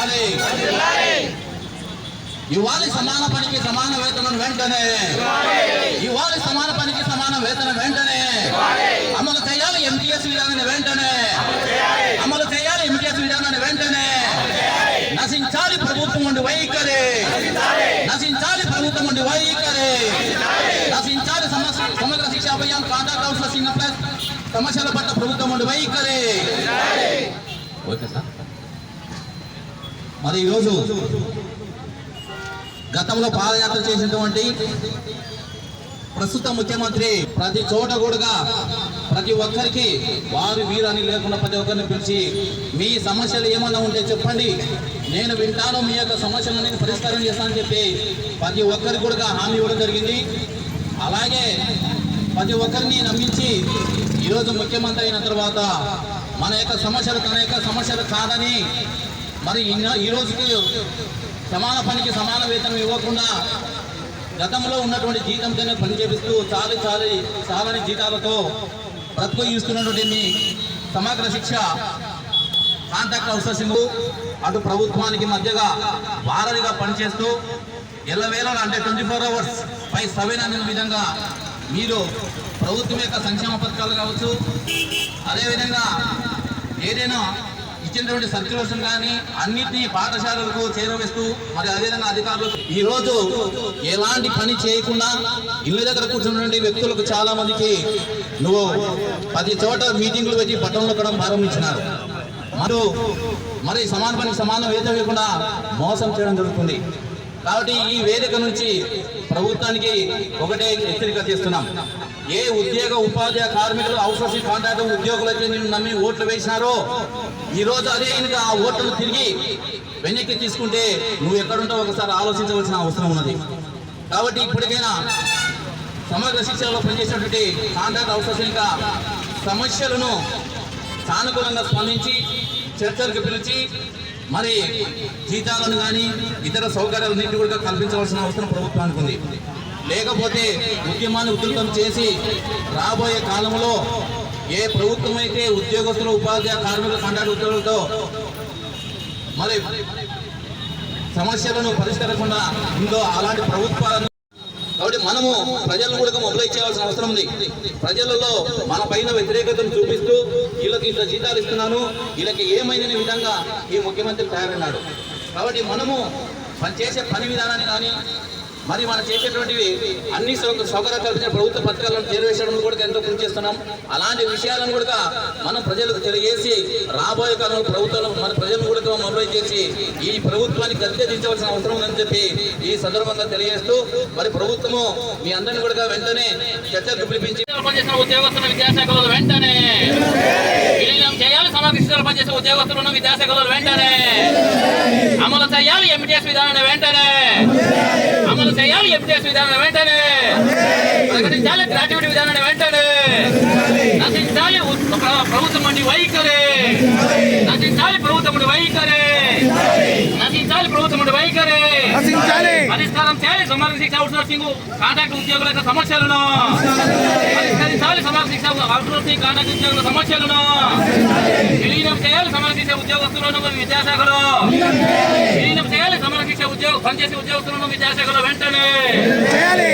వర్ధిల్లాలి ఇవ్వాలి సమాన పనికి సమాన వేతనం వెంటనే. ఇవ్వాలి సమాన పనికి సమాన వేతనం వెంటనే. అమలు చేయాలి ఎంటీఎస్ విధానాన్ని వెంటనే. అమలు చేయాలి ఎంటీఎస్ విధానాన్ని వెంటనే. నశించాలి ప్రభుత్వం ఉండి వైఖరి. నశించాలి ప్రభుత్వం ఉండి వైఖరి. నశించాలి Samagra Shiksha Abhiyan contract outsourcing plus సమస్యల పట్ల ప్రభుత్వం ఉండి వైఖరి. Okay sir. మరి ఈరోజు గతంలో పాదయాత్ర చేసినటువంటి ప్రస్తుత ముఖ్యమంత్రి ప్రతి చోట కూడా ప్రతి ఒక్కరికి వారు వీరని లేకుండా ప్రతి ఒక్కరిని పిలిచి మీ సమస్యలు ఏమైనా ఉంటే చెప్పండి. నేను వింటాను మీ యొక్క సమస్యలు నేను పరిష్కారం చేస్తానని చెప్పి ప్రతి ఒక్కరికి కూడా హామీ ఇవ్వడం జరిగింది. అలాగే ప్రతి ఒక్కరిని నమ్మించి ఈరోజు ముఖ్యమంత్రి అయిన తర్వాత మన యొక్క సమస్యలు తన యొక్క సమస్యలు కాదని మరి ఈ- ఈ రోజుకి సమాన పనికి సమాన వేతనం ఇవ్వకుండా గతంలో ఉన్నటువంటి జీతంతోనే పని చేపిస్తూ చాలి చాలి చాలని జీతాలతో బ్రతుకు ఇస్తున్నటువంటి మీ సమగ్ర శిక్ష కాంట్రాక్ట్ అవుట్సోర్సింగ్ అటు ప్రభుత్వానికి మధ్యగా వారధిగా పనిచేస్తూ ఎల్లవేళ అంటే twenty four hours by seven అనే విధంగా మీరు ప్రభుత్వం యొక్క సంక్షేమ పథకాలు కావచ్చు అదేవిధంగా ఏదైనా ఇచ్చినటువంటి సర్క్యులేషన్ కానీ అన్నిటినీ పాఠశాలలకు చేరవేస్తూ మరి అదేవిధంగా అధికారులకు ఈ రోజు ఎలాంటి పని చేయకుండా ఇళ్ళ దగ్గర కూర్చున్నటువంటి వ్యక్తులకు చాలా మందికి నువ్వు పది చోట మీటింగ్లు పెట్టి పట్టణంలో కూడా ప్రారంభించినారు మరియు మరి సమాన పనికి సమానం వేతనం ఇవ్వకుండా మోసం చేయడం జరుగుతుంది. కాబట్టి ఈ వేదిక నుంచి ప్రభుత్వానికి ఒకటే హెచ్చరిక చేస్తున్నాం. ఏ ఉద్యోగ ఉపాధ్యాయ కార్మికులు అవుట్సోర్సింగ్ కాంట్రాక్ట్ ఉద్యోగులైతే నిన్ను నమ్మి ఓట్లు వేసినారో ఈ రోజు అదే ఇంకా ఆ ఓట్లను తిరిగి వెనక్కి తీసుకుంటే నువ్వు ఎక్కడుంటావు ఒకసారి ఆలోచించవలసిన అవసరం ఉన్నది. కాబట్టి ఇప్పటికైనా సమగ్ర శిక్షణలో పనిచేసినటువంటి కాంట్రాక్ట్ అవుట్సోర్సింగ్ సమస్యలను సానుకూలంగా స్పందించి చర్చలకు పిలిచి మరి జీతాలను కానీ ఇతర సౌకర్యాలన్నింటి కూడా కల్పించవలసిన అవసరం ప్రభుత్వానికి ఉంది. లేకపోతే ఉద్యమాన్ని ఉధృతం చేసి రాబోయే కాలంలో ఏ ప్రభుత్వం అయితే ఉద్యోగస్తులు ఉపాధ్యాయ కార్మికుల కాంట్రాక్ట్ ఉద్యోగులతో మరి సమస్యలను పరిష్కరకుండా ఉందో అలాంటి ప్రభుత్వాలను కాబట్టి మనము ప్రజలను కూడా మొబిలైజ్ చేయాల్సిన అవసరం ఉంది. ప్రజలలో మన పైన వ్యతిరేకతను చూపిస్తూ వీళ్ళకి ఇంత జీతాలు ఇస్తున్నాను వీళ్ళకి ఏమైందనే విధంగా ఈ ముఖ్యమంత్రి తయారన్నాడు కాబట్టి మనము పని చేసే పని విధానాన్ని కానీ మరి మనం చేసేటువంటివి అన్ని సౌక సౌకర్యాలు కల్పించిన ప్రభుత్వ పథకాలను చేరవేసడం కూడా ఎంతో కృషి చేస్తున్నాం. అలాంటి విషయాలను కూడా మనం ప్రజలకు తెలియజేసి రాబోయే కాలంలో ప్రభుత్వం మన ప్రజలను కూడా మొబైల్ చేసి ఈ ప్రభుత్వానికి గద్దె దించవలసిన అవసరం ఉందని చెప్పి ఈ సందర్భంగా తెలియజేస్తూ మరి ప్రభుత్వము మీ అందరిని కూడా వెంటనే చర్చకు పిలిపించి పనిచేసిన ఉద్యోగస్తుల విద్యాశాఖలో వెంటనే చేయాలి. సమగ్ర పనిచేసే ఉద్యోగస్తులను విద్యాశాఖలో వెంటనే అమలు చేయాలి. ఎంటీఎస్ విధానాన్ని వెంటనే అమలు చేయాలి ఎంటీఎస్ విధానాన్ని వెంటనే. ప్రకటించాలి గ్రాట్యుటీ విధానాన్ని వెంటనే. నశించాలి ప్రభుత్వం నుండి వైఖరి. నశించాలి ప్రభుత్వం వైఖరి. నశించాలి ప్రభుత్వం వైఖరి. పరిష్కారం చేయాలి సమగ్ర శిక్ష అవుట్సోర్సింగ్ కాంట్రాక్ట్ ఉద్యోగుల యొక్క సమస్యలను. పరిష్కరించాలి సమగ్ర శిక్ష అవుట్సోర్సింగ్ కాంట్రాక్ట్ ఉద్యోగుల సమస్యలను. విలీనం చేయాలి సమగ్ర శిక్ష ఉద్యోగస్తులను విద్యాశాఖలో విలీనం చేయాలి సమగ్ర శిక్ష ఉద్యోగ పనిచేసే ఉద్యోగస్తులను విద్యాశాఖలో వెంటనే! చేయాలి.